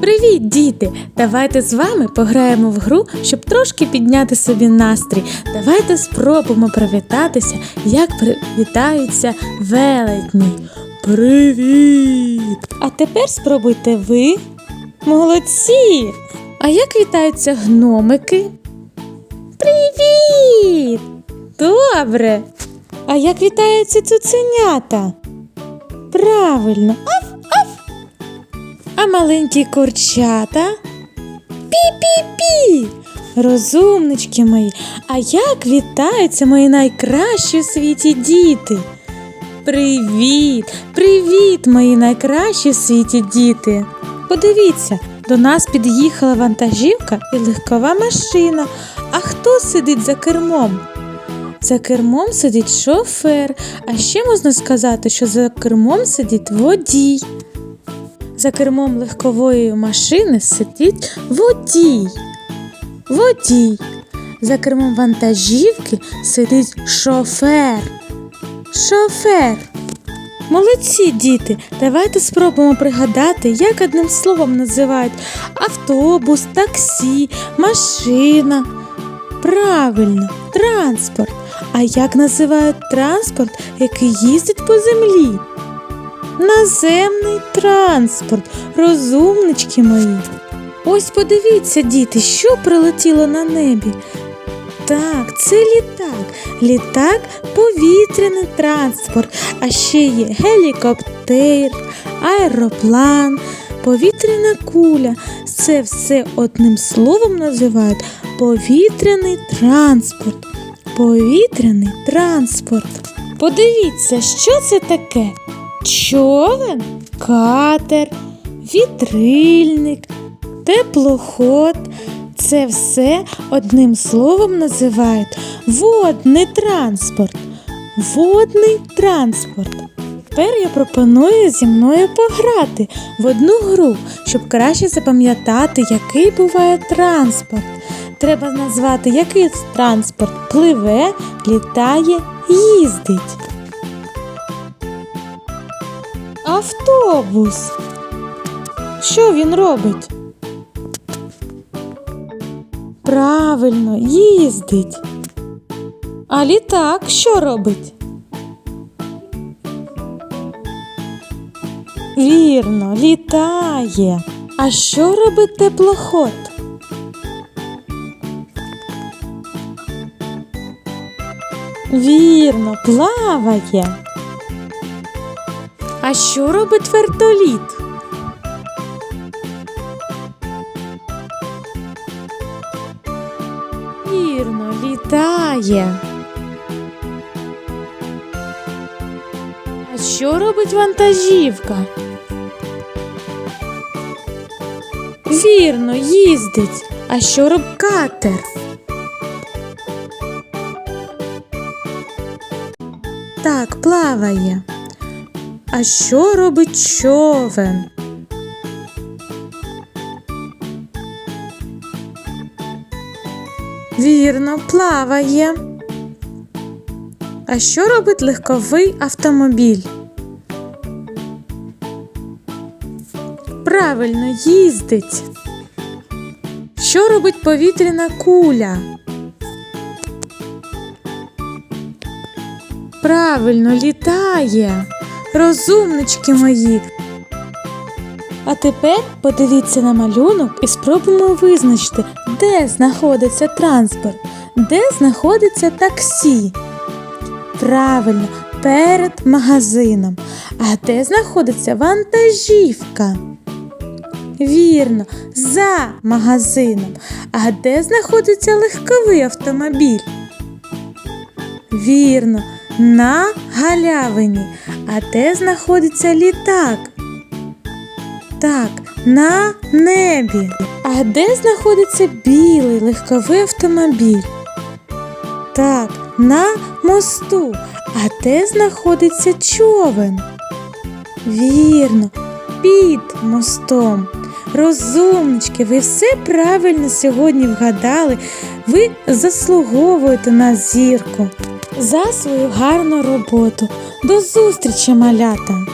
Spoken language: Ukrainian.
Привіт, діти! Давайте з вами пограємо в гру, щоб трошки підняти собі настрій. Давайте спробуємо привітатися, як привітаються велетні. Привіт! А тепер спробуйте ви. Молодці! А як вітаються гномики? Привіт! Добре! А як вітаються цуценята? Правильно. А маленькі курчата? Пі-пі-пі! Розумнички мої, а як вітаються мої найкращі у світі діти? Привіт! Привіт, мої найкращі в світі діти! Подивіться, до нас під'їхала вантажівка і легкова машина. А хто сидить за кермом? За кермом сидить шофер, а ще можна сказати, що за кермом сидить водій. За кермом легкової машини сидить водій. Водій. За кермом вантажівки сидить шофер. Шофер. Молодці, діти, давайте спробуємо пригадати, як одним словом називають автобус, таксі, машина. Правильно, транспорт. А як називають транспорт, який їздить по землі? Наземний транспорт, розумнички мої. Ось подивіться, діти, що прилетіло на небі. Так, це літак. Літак повітряний транспорт, а ще є гелікоптер, аероплан, повітряна куля. Це все одним словом називають повітряний транспорт. Повітряний транспорт. Подивіться, що це таке? Човен, катер, вітрильник, теплоход. Це все одним словом називають водний транспорт. Водний транспорт. Тепер я пропоную зі мною пограти в одну гру, щоб краще запам'ятати, який буває транспорт. Треба назвати, який транспорт пливе, літає, їздить. Автобус. Що він робить? Правильно, їздить. А літак що робить? Вірно, літає. А що робить теплоход? Вірно, плаває. А що робить вертоліт? Вірно, літає. А що робить вантажівка? Вірно, їздить. А що робить катер? Так, плаває. А що робить човен? Вірно, плаває. А що робить легковий автомобіль? Правильно, їздить. Що робить повітряна куля? Правильно, літає. Розумнички мої. А тепер подивіться на малюнок і спробуємо визначити, де знаходиться транспорт, де знаходиться таксі. Правильно, перед магазином. А де знаходиться вантажівка? Вірно, за магазином. А де знаходиться легковий автомобіль? Вірно, на галявині. А де знаходиться літак? Так, на небі. А де знаходиться білий легковий автомобіль? Так, на мосту. А де знаходиться човен? Вірно, під мостом. Розумнички, ви все правильно сьогодні вгадали. Ви заслуговуєте на зірку за свою гарну роботу. До зустрічі, малята!